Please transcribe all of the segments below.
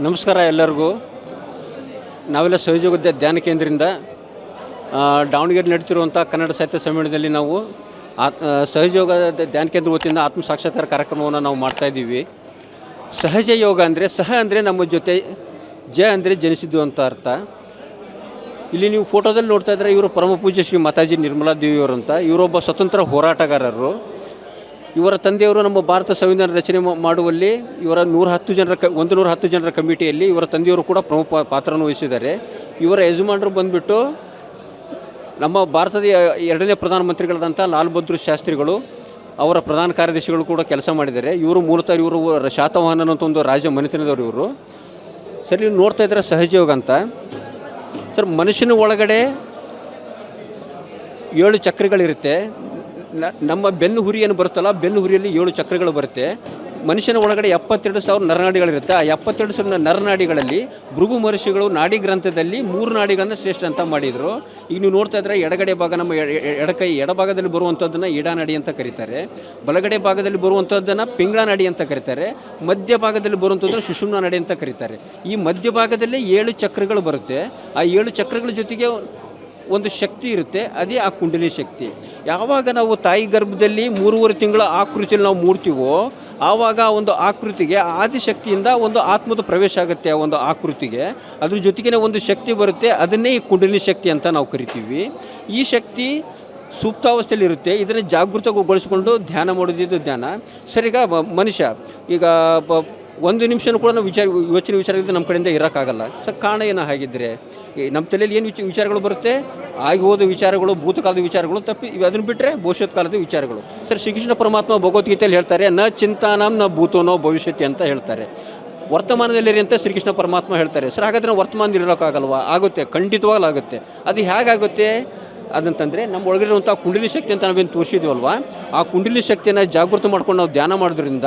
ನಮಸ್ಕಾರ ಎಲ್ಲರಿಗೂ. ನಾವೆಲ್ಲ ಸಹಯೋಗ ಧ್ಯ- ಧ್ಯಾನ ಕೇಂದ್ರದಿಂದ ದಾವಣಗೆರೆ ನಡೀತಿರುವಂಥ ಕನ್ನಡ ಸಾಹಿತ್ಯ ಸಮ್ಮೇಳನದಲ್ಲಿ ನಾವು ಆತ್ ಸಹಯೋಗದ ಸಹಯೋಗ ಧ್ಯಾನ ಕೇಂದ್ರ ವತಿಯಿಂದ ಆತ್ಮ ಸಾಕ್ಷಾತ್ಕಾರ ಕಾರ್ಯಕ್ರಮವನ್ನು ನಾವು ಮಾಡ್ತಾ ಇದ್ದೀವಿ. ಸಹಜ ಯೋಗ ಅಂದರೆ, ಸಹ ಅಂದರೆ ನಮ್ಮ ಜೊತೆ, ಜ ಅಂದರೆ ಜನಿಸಿದ್ದು ಅಂತ ಅರ್ಥ. ಇಲ್ಲಿ ನೀವು ಫೋಟೋದಲ್ಲಿ ನೋಡ್ತಾ ಇದ್ರೆ ಇವರು ಪರಮ ಪೂಜ್ಯ ಶ್ರೀ ಮಾತಾಜಿ ನಿರ್ಮಲಾ ದೇವಿಯವರು ಅಂತ. ಇವರೊಬ್ಬ ಸ್ವತಂತ್ರ ಹೋರಾಟಗಾರರು. ಇವರ ತಂದೆಯವರು ನಮ್ಮ ಭಾರತ ಸಂವಿಧಾನ ರಚನೆ ಮಾಡುವಲ್ಲಿ ಇವರ ನೂರ ಹತ್ತು ಜನರ ಕ ಒಂದು ನೂರ ಹತ್ತು ಜನರ ಕಮಿಟಿಯಲ್ಲಿ ಇವರ ತಂದೆಯವರು ಕೂಡ ಪ್ರಮುಖ ಪಾತ್ರವನ್ನು ವಹಿಸಿದ್ದಾರೆ. ಇವರ ಯಜಮಾನರು ಬಂದುಬಿಟ್ಟು ನಮ್ಮ ಭಾರತದ ಎರಡನೇ ಪ್ರಧಾನಮಂತ್ರಿಗಳಾದಂಥ ಲಾಲ್ ಬಹದ್ದೂರ್ ಶಾಸ್ತ್ರಿಗಳು, ಅವರ ಪ್ರಧಾನ ಕಾರ್ಯದರ್ಶಿಗಳು ಕೂಡ ಕೆಲಸ ಮಾಡಿದ್ದಾರೆ. ಇವರು ಮೂಲತಃ ಇವರು ಶಾತವಾಹನ ಅಂತ ಒಂದು ರಾಜ ಮನೆತನದವರು ಇವರು. ಸರ್, ನೀವು ನೋಡ್ತಾ ಇದ್ದಾರೆ ಸಹಜಯೋಗ ಅಂತ. ಸರ್, ಮನುಷ್ಯನ ಒಳಗಡೆ ಏಳು ಚಕ್ರಗಳಿರುತ್ತೆ. ನಮ್ಮ ಬೆನ್ನು ಹುರಿ ಏನು ಬರುತ್ತಲ್ಲ, ಬೆನ್ನು ಹುರಿಯಲ್ಲಿ ಏಳು ಚಕ್ರಗಳು ಬರುತ್ತೆ. ಮನುಷ್ಯನ ಒಳಗಡೆ ಎಪ್ಪತ್ತೆರಡು ಸಾವಿರ ನರನಾಡಿಗಳಿರುತ್ತೆ. ಆ ಎಪ್ಪತ್ತೆರಡು ಸಾವಿರ ನರನಾಡಿಗಳಲ್ಲಿ ಭೃಗು ಮಹರ್ಷಿಗಳು ನಾಡಿ ಗ್ರಂಥದಲ್ಲಿ ಮೂರು ನಾಡಿಗಳನ್ನು ಶ್ರೇಷ್ಠ ಅಂತ ಮಾಡಿದರು. ಈಗ ನೀವು ನೋಡ್ತಾ ಇದ್ರೆ ಎಡಗಡೆ ಭಾಗ ನಮ್ಮ ಎಡಕೈ, ಎಡಭಾಗದಲ್ಲಿ ಬರುವಂಥದ್ದನ್ನು ಇಡಾನಾಡಿ ಅಂತ ಕರೀತಾರೆ. ಬಲಗಡೆ ಭಾಗದಲ್ಲಿ ಬರುವಂಥದ್ದನ್ನು ಪಿಂಗಳ ನಾಡಿ ಅಂತ ಕರೀತಾರೆ. ಮಧ್ಯ ಭಾಗದಲ್ಲಿ ಬರುವಂಥದ್ದನ್ನು ಸುಷುಮ್ನ ನಾಡಿ ಅಂತ ಕರೀತಾರೆ. ಈ ಮಧ್ಯ ಭಾಗದಲ್ಲಿ ಏಳು ಚಕ್ರಗಳು ಬರುತ್ತೆ. ಆ ಏಳು ಚಕ್ರಗಳ ಜೊತೆಗೆ ಒಂದು ಶಕ್ತಿ ಇರುತ್ತೆ. ಅದೇ ಆ ಕುಂಡಲಿ ಶಕ್ತಿ. ಯಾವಾಗ ನಾವು ತಾಯಿ ಗರ್ಭದಲ್ಲಿ ಮೂರುವರೆ ತಿಂಗಳ ಆಕೃತಿಯಲ್ಲಿ ನಾವು ಮೂಡ್ತೀವೋ, ಆವಾಗ ಒಂದು ಆಕೃತಿಗೆ ಆದಿಶಕ್ತಿಯಿಂದ ಒಂದು ಆತ್ಮದ ಪ್ರವೇಶ ಆಗುತ್ತೆ ಆ ಒಂದು ಆಕೃತಿಗೆ. ಅದ್ರ ಜೊತೆಗೇ ಒಂದು ಶಕ್ತಿ ಬರುತ್ತೆ, ಅದನ್ನೇ ಈ ಕುಂಡಲಿ ಶಕ್ತಿ ಅಂತ ನಾವು ಕರಿತೀವಿ. ಈ ಶಕ್ತಿ ಸುಪ್ತಾವಸ್ಥೆಯಲ್ಲಿ ಇರುತ್ತೆ ಇದನ್ನು ಜಾಗೃತಗೊಳಿಸ್ಕೊಂಡು ಧ್ಯಾನ ಮಾಡೋದಿದ್ದು ಧ್ಯಾನ. ಸರಿಗ ಮನುಷ್ಯ, ಈಗ ಒಂದು ನಿಮಿಷನೂ ಕೂಡ ನಾವು ವಿಚಾರ ಯೋಚನೆ ವಿಚಾರಗಳಿಂದ ನಮ್ಮ ಕಡೆಯಿಂದ ಇರೋಕ್ಕಾಗಲ್ಲ. ಸರ್ ಕಾರಣ ಏನೋ ಹಾಗಿದ್ದರೆ ನಮ್ಮ ತಲೆಯಲ್ಲಿ ಏನು ವಿಚ ವಿಚಾರಗಳು ಬರುತ್ತೆ? ಆಗಿ ಹೋದ ವಿಚಾರಗಳು, ಭೂತಕಾಲದ ವಿಚಾರಗಳು ತಪ್ಪಿ ಇವು ಅದನ್ನು ಬಿಟ್ಟರೆ ಭವಿಷ್ಯತ್ ಕಾಲದ ವಿಚಾರಗಳು. ಸರ್, ಶ್ರೀಕೃಷ್ಣ ಪರಮಾತ್ಮ ಭಗವದ್ಗೀತೆಯಲ್ಲಿ ಹೇಳ್ತಾರೆ, ನ ಚಿಂತಾನಂ ನ ಭೂತೋನೋ ಭವಿಷ್ಯತಿ ಅಂತ ಹೇಳ್ತಾರೆ. ವರ್ತಮಾನದಲ್ಲಿರಿ ಅಂತ ಶ್ರೀಕೃಷ್ಣ ಪರಮಾತ್ಮ ಹೇಳ್ತಾರೆ. ಸರ್, ಹಾಗಾದ್ರೆ ವರ್ತಮಾನದಲ್ಲಿ ಇರೋಕ್ಕಾಗಲ್ವಾ? ಆಗುತ್ತೆ, ಖಂಡಿತವಾಗ್ಲಾಗುತ್ತೆ. ಅದು ಹೇಗಾಗುತ್ತೆ? ಅದಂತಂದರೆ ನಮ್ಮ ಒಳಗಿರುವಂಥ ಕುಂಡಲಿ ಶಕ್ತಿ ಅಂತ ನಾವೇನು ತೋರಿಸಿದ್ವಲ್ವ? ಆ ಕುಂಡಲಿ ಶಕ್ತಿಯನ್ನು ಜಾಗೃತ ಮಾಡ್ಕೊಂಡು ನಾವು ಧ್ಯಾನ ಮಾಡೋದ್ರಿಂದ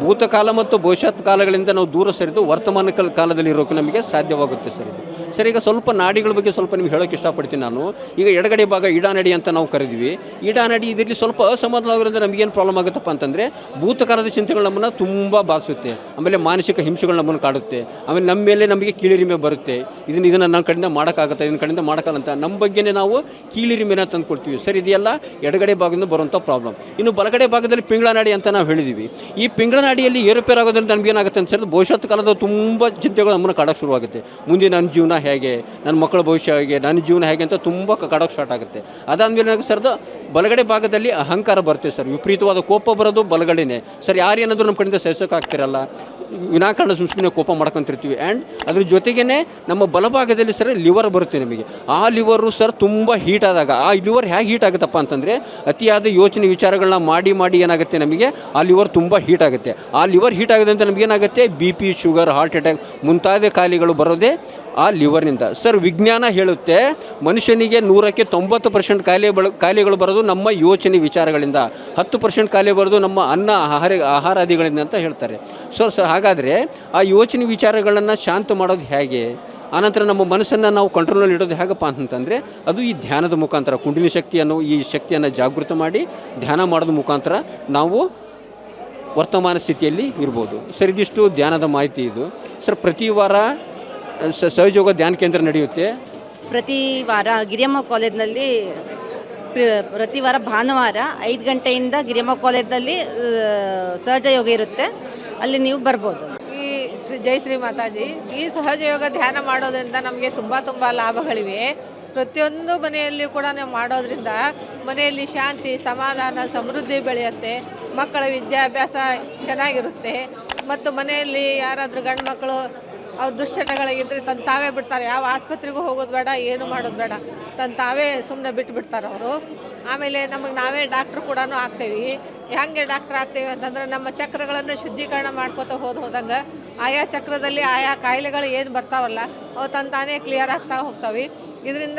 ಭೂತಕಾಲ ಮತ್ತು ಭವಿಷ್ಯತ್ ಕಾಲಗಳಿಂದ ನಾವು ದೂರ ಸರಿದು ವರ್ತಮಾನ ಕಾಲ ಕಾಲದಲ್ಲಿ ಇರೋಕೆ ನಮಗೆ ಸಾಧ್ಯವಾಗುತ್ತೆ ಸರ್ ಇದು. ಸರ್, ಈಗ ಸ್ವಲ್ಪ ನಾಡಿಗಳ ಬಗ್ಗೆ ಸ್ವಲ್ಪ ನಿಮ್ಗೆ ಹೇಳೋಕೆ ಇಷ್ಟಪಡ್ತೀನಿ ನಾನು. ಈಗ ಎಡಗಡೆ ಭಾಗ ಇಡಾನಡಿ ಅಂತ ನಾವು ಕರಿದ್ವಿ. ಇಡಾನಡಿ ಇದರಲ್ಲಿ ಸ್ವಲ್ಪ ಅಸಮಾಧಾನವಾಗಿರೋದ್ರೆ ನಮಗೇನು ಪ್ರಾಬ್ಲಮ್ ಆಗುತ್ತಪ್ಪ ಅಂತಂದರೆ ಭೂತಕಾಲದ ಚಿಂತೆಗಳು ನಮ್ಮನ್ನು ತುಂಬ ಬಾಧಿಸುತ್ತೆ. ಆಮೇಲೆ ಮಾನಸಿಕ ಹಿಂಸೆಗಳು ನಮ್ಮನ್ನು ಕಾಡುತ್ತೆ. ಆಮೇಲೆ ನಮ್ಮ ಮೇಲೆ ನಮಗೆ ಕೀಳಿರಿಮೆ ಬರುತ್ತೆ. ಇದನ್ನು ಇದನ್ನು ನನ್ನ ಕಡೆಯಿಂದ ಮಾಡೋಕ್ಕಾಗುತ್ತೆ? ಇದನ್ನ ಕಡೆಯಿಂದ ಮಾಡೋಕ್ಕಲ್ಲ ಅಂತ. ನಮ್ಮ ಬಗ್ಗೆನೇ ನಾವು ಕೀಳಿರಿಮೆನ ತಂದುಕೊಳ್ತೀವಿ ಸರ್ ಇದೆಲ್ಲ ಎಡಗಡೆ ಭಾಗದಿಂದ ಬರುವಂಥ ಪ್ರಾಬ್ಲಮ್ ಇನ್ನು ಬಲಗಡೆ ಭಾಗದಲ್ಲಿ ಪಿಂಗಳನಾಡಿ ಅಂತ ನಾವು ಹೇಳಿದ್ದೀವಿ ಈ ಪಿಂಗಳನಾಡಿಯಲ್ಲಿ ಏರುಪೇರು ಆಗೋದ್ರಿಂದ ನಮ್ಗೆ ಏನಾಗುತ್ತೆ ಅಂತ ಹೇಳಿದ್ರೆ ಭವಿಷ್ಯತ್ ಕಾಲದ ತುಂಬ ಚಿಂತೆಗಳು ನಮ್ಮನ್ನು ಕಾಡೋಕ್ಕೆ ಶುರುವಾಗುತ್ತೆ. ಮುಂದೆ ನನ್ನ ಜೀವನ ಹೇಗೆ, ನನ್ನ ಮಕ್ಕಳ ಭವಿಷ್ಯ ಹೇಗೆ, ನನ್ನ ಜೀವನ ಹೇಗೆ ಅಂತ ತುಂಬ ಕಾಡೋಕ್ಕೆ ಸ್ಟಾರ್ಟ್ ಆಗುತ್ತೆ. ಅದಾದಮೇಲೆ ನನಗೆ ಸರ್ ಬಲಗಡೆ ಭಾಗದಲ್ಲಿ ಅಹಂಕಾರ ಬರುತ್ತೆ ಸರ್. ವಿಪರೀತವಾದ ಕೋಪ ಬರೋದು ಬಲಗಡೆನೇ. ಸರ್ ಯಾರೇನಾದರೂ ನಮ್ಮ ಕಡೆಯಿಂದ ಸಹಿಸೋಕ್ಕಾಗ್ತಿರಲ್ಲ ವಿನಾಕಾರಣ ಸುಮ್ಮನೆ ಕೋಪ ಮಾಡ್ಕೊಂತಿರ್ತೀವಿ. ಆ್ಯಂಡ್ ಅದ್ರ ಜೊತೆಗೇ ನಮ್ಮ ಬಲಭಾಗದಲ್ಲಿ ಸರ್ ಲಿವರ್ ಬರುತ್ತೆ ನಮಗೆ. ಆ ಲಿವರು ಸರ್, ತುಂಬ ಹೀಟ್ ಆದಾಗ, ಆ ಲಿವರ್ ಹೇಗೆ ಹೀಟ್ ಆಗುತ್ತಪ್ಪ? ಅಂತಂದರೆ, ಅತಿಯಾದ ಯೋಚನೆ ವಿಚಾರಗಳನ್ನ ಮಾಡಿ ಮಾಡಿ ಏನಾಗುತ್ತೆ ನಮಗೆ? ಆ ಲಿವರ್ ತುಂಬ ಹೀಟ್ ಆಗುತ್ತೆ. ಆ, ಲಿವರ್ ಹೀಟ್ ಆಗೋದಂತ ನಮಗೇನಾಗುತ್ತೆ B P sugar heart attack ಮುಂತಾದ ಖಾಯಿಲೆಗಳು ಬರೋದೇ ಆ ಲಿವರ್ನಿಂದ ಸರ್, ವಿಜ್ಞಾನ ಹೇಳುತ್ತೆ, ಮನುಷ್ಯನಿಗೆ ನೂರಕ್ಕೆ ತೊಂಬತ್ತು ಪರ್ಸೆಂಟ್ ಕಾಯಿಲೆ ಬಳ ಕಾಯಿಲೆಗಳು ಬರೋದು ನಮ್ಮ ಯೋಚನೆ ವಿಚಾರಗಳಿಂದ. ಹತ್ತು ಪರ್ಸೆಂಟ್ ಕಾಯಿಲೆ ಬರೋದು ನಮ್ಮ ಅನ್ನ, ಆಹಾರ, ಆಹಾರಾದಿಗಳಿಂದ ಅಂತ ಹೇಳ್ತಾರೆ. ಸೊ ಸೊ ಹಾಗಾದರೆ ಆ ಯೋಚನೆ ವಿಚಾರಗಳನ್ನು ಶಾಂತ ಮಾಡೋದು ಹೇಗೆ? ಆನಂತರ ನಮ್ಮ ಮನಸ್ಸನ್ನು ನಾವು ಕಂಟ್ರೋಲಲ್ಲಿ ಇಡೋದು ಹೇಗಪ್ಪ ಅಂತಂದರೆ ಅದು ಈ ಧ್ಯಾನದ ಮುಖಾಂತರ ಕುಂಡಿನ ಶಕ್ತಿಯನ್ನು, ಈ ಶಕ್ತಿಯನ್ನು ಜಾಗೃತ ಮಾಡಿ ಧ್ಯಾನ ಮಾಡೋದ ಮುಖಾಂತರ ನಾವು ವರ್ತಮಾನ ಸ್ಥಿತಿಯಲ್ಲಿ ಇರ್ಬೋದು. ಸರ್, ಇದಿಷ್ಟು ಧ್ಯಾನದ ಮಾಹಿತಿ ಇದು. ಸರ್, ಪ್ರತಿ ವಾರ ಸಹಯೋಗ ಧ್ಯಾನ ಕೇಂದ್ರ ನಡೆಯುತ್ತೆ? ಪ್ರತಿ ವಾರ ಗಿರಿಯಮ್ಮ ಕಾಲೇಜ್ನಲ್ಲಿ ಪ್ರ- ಪ್ರತಿ ವಾರ ಭಾನುವಾರ ಐದು ಗಂಟೆಯಿಂದ ಗಿರಿಯಮ್ಮ ಕಾಲೇಜ್ನಲ್ಲಿ ಸಹಜ ಯೋಗ ಇರುತ್ತೆ. ಅಲ್ಲಿ ನೀವು ಬರ್ಬೋದು. ಜೈ ಶ್ರೀ ಮಾತಾಜಿ. ಈ ಸಹಜ ಯೋಗ ಧ್ಯಾನ ಮಾಡೋದ್ರಿಂದ ನಮಗೆ ತುಂಬ ತುಂಬ ಲಾಭಗಳಿವೆ. ಪ್ರತಿಯೊಂದು ಮನೆಯಲ್ಲಿಯೂ ಕೂಡ ನಾವು ಮಾಡೋದ್ರಿಂದ ಮನೆಯಲ್ಲಿ ಶಾಂತಿ, ಸಮಾಧಾನ, ಸಮೃದ್ಧಿ ಬೆಳೆಯುತ್ತೆ. ಮಕ್ಕಳ ವಿದ್ಯಾಭ್ಯಾಸ ಚೆನ್ನಾಗಿರುತ್ತೆ. ಮತ್ತು ಮನೆಯಲ್ಲಿ ಯಾರಾದರೂ ಗಂಡು ಮಕ್ಕಳು ಅವ್ರ ದುಶ್ಚಟಗಳಿಗಿದ್ರೆ ತನ್ನ ತಾವೇ ಬಿಡ್ತಾರೆ. ಯಾವ ಆಸ್ಪತ್ರೆಗೂ ಹೋಗೋದು ಬೇಡ, ಏನು ಮಾಡೋದು ಬೇಡ. ತನ್ನ ತಾವೇ ಸುಮ್ಮನೆ ಬಿಟ್ಟು ಬಿಡ್ತಾರೆ ಅವರು. ಆಮೇಲೆ ನಮಗೆ ನಾವೇ ಡಾಕ್ಟ್ರು ಕೂಡ ಆಗ್ತೇವೆ. ಹೆಂಗೆ ಡಾಕ್ಟ್ರ್ ಆಗ್ತೇವೆ ಅಂತಂದ್ರೆ ನಮ್ಮ ಚಕ್ರಗಳನ್ನು ಶುದ್ಧೀಕರಣ ಮಾಡ್ಕೋತ ಹೋದ ಹೋದಂಗೆ ಆಯಾ ಚಕ್ರದಲ್ಲಿ ಆಯಾ ಕಾಯಿಲೆಗಳು ಏನು ಬರ್ತಾವಲ್ಲ, ಅವು ತನ್ನ ತಾನೇ ಕ್ಲಿಯರ್ ಆಗ್ತಾ ಹೋಗ್ತಾವೆ. ಇದರಿಂದ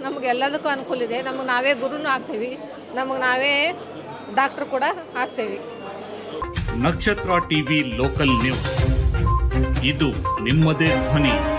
ನಮಗೆಲ್ಲದಕ್ಕೂ ಅನುಕೂಲ ಇದೆ. ನಮಗೆ ನಾವೇ ಗುರುನೂ ಆಗ್ತೀವಿ. ನಮಗೆ ನಾವೇ ಡಾಕ್ಟ್ರು ಕೂಡ ಆಗ್ತೀವಿ. ನಕ್ಷತ್ರ ಟಿವಿ ಲೋಕಲ್ ನ್ಯೂಸ್. ಇದು ನಿಮ್ಮದೇ ಧ್ವನಿ.